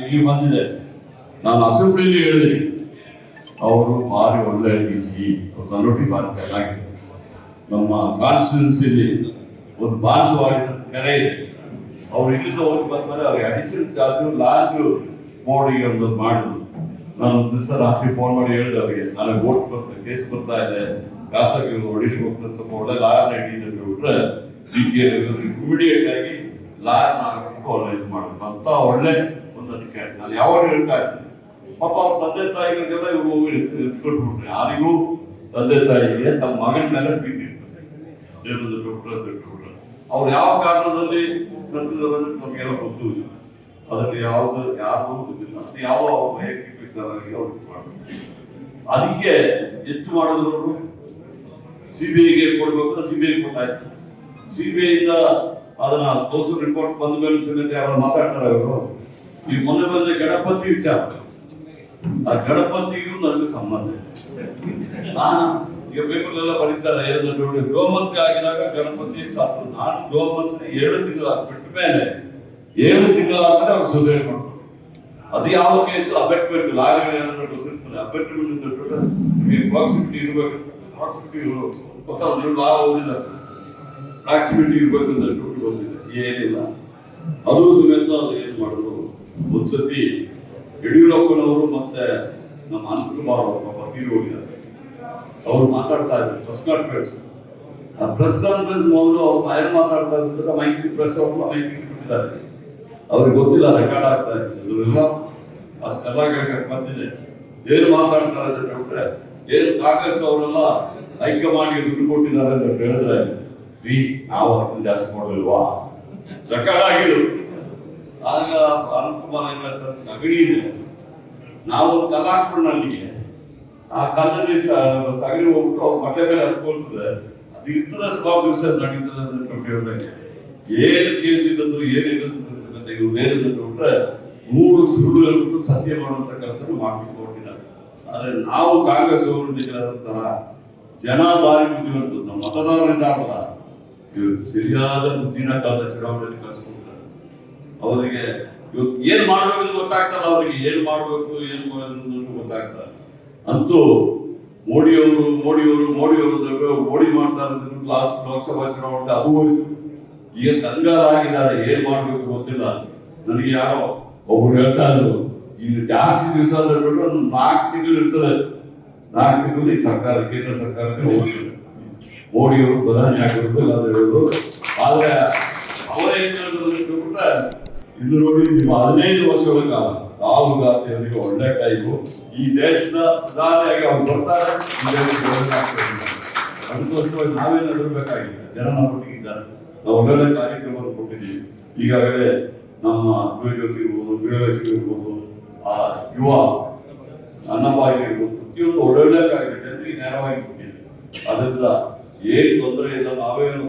ಇಲ್ಲಿ ಬಂದಿದೆ. ನಾನು ಅಸೆಂಬ್ಲಿಲಿ ಹೇಳಿದೆ. ಅವರು ಭಾರಿ ಒಳ್ಳೆ ಡಿ ಸಿ ಕನ್ನಡಿ ಭಾರಿ ಚೆನ್ನಾಗಿದೆ. ನಮ್ಮ ಕಾನ್ಸ್ಟಿಟ್ಯೂನ್ಸಿಲಿ ಒಂದು ಬಾನ್ಸವಾಡಿದ ಕರೆ ಇದೆ. ಅವ್ರು ಇಲ್ಲಿಂದ ಹೋಗಿ ಬಂದ್ಮೇಲೆ ಅವ್ರಿಗೆ ಅಡಿಷನಲ್ ಚಾರ್ಜು ಲಾಂಚ್ ಬೋರ್ಡಿಗೆ ಒಂದು ಮಾಡಿದ್ರು. ನಾನು ಒಂದು ದಿವಸ ರಾತ್ರಿ ಫೋನ್ ಮಾಡಿ ಹೇಳಿದೆ ಅವರಿಗೆ, ನನಗೆ ಓಟ್ ಬರ್ತಾ ಕೇಸ್ ಬರ್ತಾ ಇದೆ. ಖಾಸಗಿ ಹೊಡಿಲಿಕ್ಕೆ ಹೋಗ್ತದೆ ಸ್ವಲ್ಪ ಒಳ್ಳೆ ಇದೆ ಅಂತ ಬಿಟ್ರೆ ಇಮಿಡಿಯೇಟ್ ಆಗಿ ಲಾಯರ್ ಮಾಡಬೇಕು ಒಳ್ಳೆ ಇದು ಮಾಡಬೇಕು. ಅಂತ ಒಳ್ಳೆ ಅದಕ್ಕೆ ನಾನು ಯಾವಾಗ ಹೇಳ್ತಾ ಇದ್ದೀನಿ? ಪಾಪ ಅವ್ರ ತಂದೆ ತಾಯಿಗಳಿಗೆಲ್ಲ ಇವ್ರು ಹೋಗಿ ಎತ್ಕೊಟ್ಬಿಟ್ರೆ. ಯಾರಿಗೂ ತಂದೆ ತಾಯಿಗೆ ತಮ್ಮ ಮಗನ ಮೇಲೆ ಪ್ರೀತಿ ಇರ್ತದೆ ಅವ್ರು ಯಾವ ಕಾರಣದಲ್ಲಿ ಸತ್ತಿದ್ದಾರೆ ನಮಗೆಲ್ಲ ಗೊತ್ತು ಇಲ್ಲ. ಅದರಲ್ಲಿ ಯಾವ್ದು ಯಾರು ಅದು ಯಾವ ವೈಯಕ್ತಿಕ ವಿಚಾರಗಳಿಗೆ ಅವ್ರು ಅದಕ್ಕೆ ಎಷ್ಟು ಮಾಡಿದ್ರು ಸಿಬಿಐಗೆ ಕೊಡ್ಬೇಕು ಸಿಬಿಐ ಕೊಟ್ಟಾಯ್ತು. ಸಿಬಿಐ ಇಂದ ಅದನ್ನ ತೋರ್ಸು ರಿಪೋರ್ಟ್ ಬಂದ ಮೇಲೆ ಸಮೇತ ಯಾರು ಮಾತಾಡ್ತಾರೆ ಅವರು ಈ ಮೊನ್ನೆ ಬಂದ ಗಣಪತಿ ವಿಚಾರ. ಆ ಗಣಪತಿಗೂ ನನಗೆ ಸಂಬಂಧ ಇದೆ ನಾನು, ಈಗ ಪೇಪರ್ಲೆಲ್ಲ ಬರೀತಾರೆ ನೋಡಿ ಗೃಹ ಆಗಿದಾಗ ಗಣಪತಿ ಸಾಕು. ನಾನು ಗೋಮಂತ್ರಿ ಏಳು ಎರಡು ತಿಂಗಳ ಬಿಟ್ಟ ಮೇಲೆ, ಏಳು ತಿಂಗಳಾದ್ಮೇಲೆ ಅವ್ರು ಸುಸೈಡ್ ಮಾಡ್ತಾರೆ. ಅದು ಯಾವ ಕೇಸು? ಅಬೆಟ್ಮೆಂಟ್ ಏನಾದ್ರು ಗೊತ್ತಿರ್ತದೆ. ಅಬೆಟ್ಮೆಂಟ್ ಪ್ರಾಕ್ಸಿಮಿಟಿ ಇರಬೇಕು ಪ್ರಾಕ್ಸಿಮಿಟಿ ಗೊತ್ತಲ್ಲ ಪ್ರಾಕ್ಸಿಮಿಟಿ ಇರಬೇಕು ಅಂತ ದುಡ್ಡು ಏನಿಲ್ಲ. ಅದು ಸಮೇತ ಅದು ಏನ್ ಮಾಡಿದ್ರು? ಒಂದ್ಸತಿ ಯಡಿಯೂರಪ್ಪನವರು ಮತ್ತೆ ನಮ್ಮ ಅನಂತಕುಮಾರ್ ಅವರು ತೀರಿ ಹೋಗಿದ್ದಾರೆ ಅವ್ರು ಮಾತಾಡ್ತಾ ಇದ್ರು ಪ್ರೆಸ್ ಕಾನ್ಫರೆನ್ಸ್ ಆ ಪ್ರೆಸ್ ಕಾನ್ಫರೆನ್ಸ್ ಮೊದಲು ಅವ್ರು ಏನು ಮಾತಾಡ್ತಾ ಇದ್ರು ಮೈಕ್ ಪ್ರೆಸ್ ಅವರು ಮೈಕ್ ಬಿಟ್ಟಿದ್ದಾರೆ ಅವ್ರಿಗೆ ಗೊತ್ತಿಲ್ಲ ರೆಕಾರ್ಡ್ ಆಗ್ತಾ ಅದೆಲ್ಲ ಅಷ್ಟೆಲ್ಲ ಬಂದಿದೆ. ಏನು ಮಾತಾಡ್ತಾರೆ ಅಂತ ಹೇಳ್ಬಿಟ್ರೆ ಏನು ಕಾಂಗ್ರೆಸ್ ಅವರೆಲ್ಲ ಹೈಕಮಾಂಡ್ಗೆ ದುಡ್ಡು ಕೊಟ್ಟಿದ್ದಾರೆ ಅಂತ ಹೇಳಿದ್ರೆ ನಾವು ಜಾಸ್ತಿ ಮಾಡಲ್ವಾ ರೆಕಾರ್ಡ್ ಆಗಿದ್ರು ಆಗ ಅನಂತಕುಮಾರ್ ಏನ್ ಹೇಳ್ತಾರೆ ಸಗಣಿ ನಾವು ಕಲಾಕೃಣಿ ಆ ಕಾಲದಲ್ಲಿ ಸಗಣಿ ಹೋಗ್ಬಿಟ್ಟು ಅವ್ರ ಬಟ್ಟೆ ಮೇಲೆ ಹತ್ಕೊಳ್ತದೆ. ಅದು ಇತರ ದಿವಸ ನಡೀತದೆ ಅಂತ ಹೇಳಿದಂಗೆ. ಏನು ಕೇಸ್ ಇದ್ದದ್ದು ಏನಿಲ್ಲ ಇವ್ರು ಏನಿಲ್ಲ ಬಿಟ್ರೆ ಮೂರು ಸುಳ್ಳು ಹೇಳ್ಬಿಟ್ಟು ಸತ್ಯ ಮಾಡುವಂತ ಕೆಲಸ ಮಾಡ್ಲಿಕ್ಕೆ ಹೊರಟಿದ್ದಾರೆ ಆದ್ರೆ ನಾವು ಕಾಂಗ್ರೆಸ್ ಅವರು ನಿಜವಾದಂತಹ ಜನ ಬಾರಿ ಬುದ್ಧಿವಂತರು, ನಮ್ಮ ಮತದಾರರಿದ್ದಾರಲ್ಲ ಇವರು ಸರಿಯಾದ ಬುದ್ಧಿನ ಕಾಲದ ಚುನಾವಣೆಯಲ್ಲಿ ಕಳಿಸ್ಕೊಡ್ತಾರೆ ಅವರಿಗೆ ಇವತ್ತು ಏನ್ ಮಾಡ್ಬೇಕು ಗೊತ್ತಾಗ್ತಲ್ಲ ಅವರಿಗೆ, ಏನ್ ಮಾಡ್ಬೇಕು, ಏನ್ ಗೊತ್ತಾಗ್ತದೆ ಅಂತೂ ಮೋಡಿಯವರು ಮೋಡಿಯವರು ಮೋಡಿಯವರು ಮೋಡಿ ಮಾಡ್ತಾರೆ ಲಾಸ್ಟ್ ಲೋಕಸಭಾ ಚುನಾವಣೆ ಅದು ಈಗ ಕಂಗಾಲ ಆಗಿದ್ದಾರೆ, ಏನ್ ಮಾಡ್ಬೇಕು ಗೊತ್ತಿಲ್ಲ. ನನಗೆ ಯಾರೋ ಒಬ್ರು ಹೇಳ್ತಾ ಇದ್ರು ಈಗ ಜಾಸ್ತಿ ದಿವಸ ಅಂದ್ರೆ ನಾಲ್ಕು ತಿಂಗಳು ಇರ್ತದೆ. ನಾಲ್ಕು ತಿಂಗಳು ಈ ಸರ್ಕಾರ, ಕೇಂದ್ರ ಸರ್ಕಾರಕ್ಕೆ ಹೋಗ್ತದೆ. ಮೋಡಿಯವರು ಪ್ರಧಾನಿ ಆಗಿರೋದು ಆದ್ರೆ ಅವರೇ ಏನ್ ಹೇಳಿದ್ರು ಅಂತ ಬಿಟ್ರೆ ಇದು ನೋಡಿ ನಿಮ್ಮ ಹದಿನೈದು ವರ್ಷಗಳ ಕಾಲ ರಾಹುಲ್ ಗಾಂಧಿ ಅವರಿಗೆ ಒಳ್ಳೆ ಟೈಮು. ಈ ದೇಶದ ಪ್ರಧಾನಿಯಾಗಿ ಅವ್ರು ಬರ್ತಾರೆ. ಈ ದೇಶಕ್ಕೆ. ಅದಕ್ಕೋಸ್ಕರ ನಾವೇನಾದ್ರೂ ಬೇಕಾಗಿದೆ ಜನ ನಮ್ಮ ನಾವು ಒಳ್ಳೊಳ್ಳೆ ಕಾರ್ಯಕ್ರಮವನ್ನು ಕೊಟ್ಟಿದ್ದೀವಿ. ಈಗಾಗಲೇ ನಮ್ಮ ಯುವಜೋತಿ ಇರ್ಬೋದು ಗೃಹಲಕ್ಷ್ಮಿ ಇರ್ಬೋದು, ಆ ಯುವ ಅನ್ನಭಾಗ್ಯ ಇರ್ಬೋದು, ಪ್ರತಿಯೊಂದು ಒಳ್ಳೊಳ್ಳೆ ಕಾರ್ಯಕ್ರಮ ಜನರಿಗೆ ನೇರವಾಗಿ ಕೊಟ್ಟಿದೆ ಅದರಿಂದ ಏನು ತೊಂದರೆ ಇಲ್ಲ, ನಾವೇನು